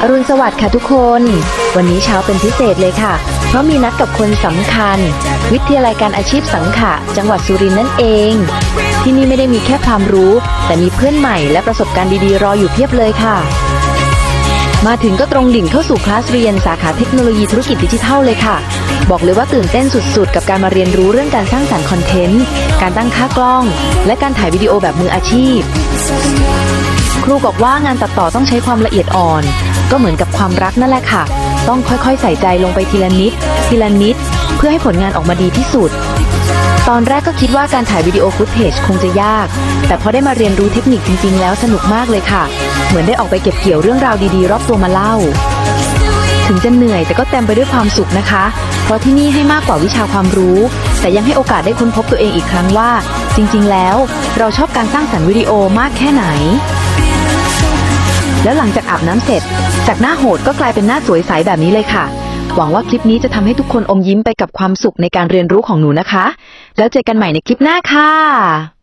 อรุณสวัสดิ์ค่ะทุกคน วันนี้เช้าเป็นพิเศษเลยค่ะ เพราะมีนัดกับคนสำคัญ วิทยาลัยการอาชีพสังขะ จังหวัดสุรินทร์นั่นเอง ที่นี่ไม่ได้มีแค่ความรู้ แต่มีเพื่อนใหม่และประสบการณ์ดีๆ รออยู่เพียบเลยค่ะ มาถึงก็ตรงดิ่งเข้าสู่คลาสเรียนสาขาเทคโนโลยีธุรกิจดิจิทัลเลยค่ะ บอกเลยว่าตื่นเต้นสุดๆ กับการมาเรียนรู้เรื่องการสร้างสรรค์คอนเทนต์ การตั้งค่ากล้อง และการถ่ายวิดีโอแบบมืออาชีพ ครูบอกว่างานตัดต่อต้องใช้ความละเอียดอ่อน ก็เหมือนกับความรักนั่นแหละค่ะ ต้องค่อยๆ ใส่ใจลงไปทีละนิด ทีละนิด เพื่อให้ผลงานออกมาดีที่สุด ตอนแรกก็คิดว่าการถ่ายวิดีโอฟุตเทจคงจะยาก แต่พอได้มาเรียนรู้เทคนิคจริงๆ แล้วสนุกมากเลยค่ะ เหมือนได้ออกไปเก็บเกี่ยวเรื่องราวดีๆ รอบตัวมาเล่า ถึงจะเหนื่อยแต่ก็เต็มไปด้วยความสุขนะคะ เพราะที่นี่ให้มากกว่าวิชาความรู้ แต่ยังให้โอกาสได้ค้นพบตัวเองอีกครั้งว่า จริง ๆ แล้ว เราชอบการสร้างสรรค์วิดีโอมากแค่ไหน แล้วหลังจากอาบน้ำเสร็จ จากหน้าโหดก็กลายเป็นหน้าสวยใสแบบนี้เลยค่ะ หวังว่าคลิปนี้จะทำให้ทุกคนอมยิ้มไปกับความสุขในการเรียนรู้ของหนูนะคะ แล้วเจอกันใหม่ในคลิปหน้าค่ะ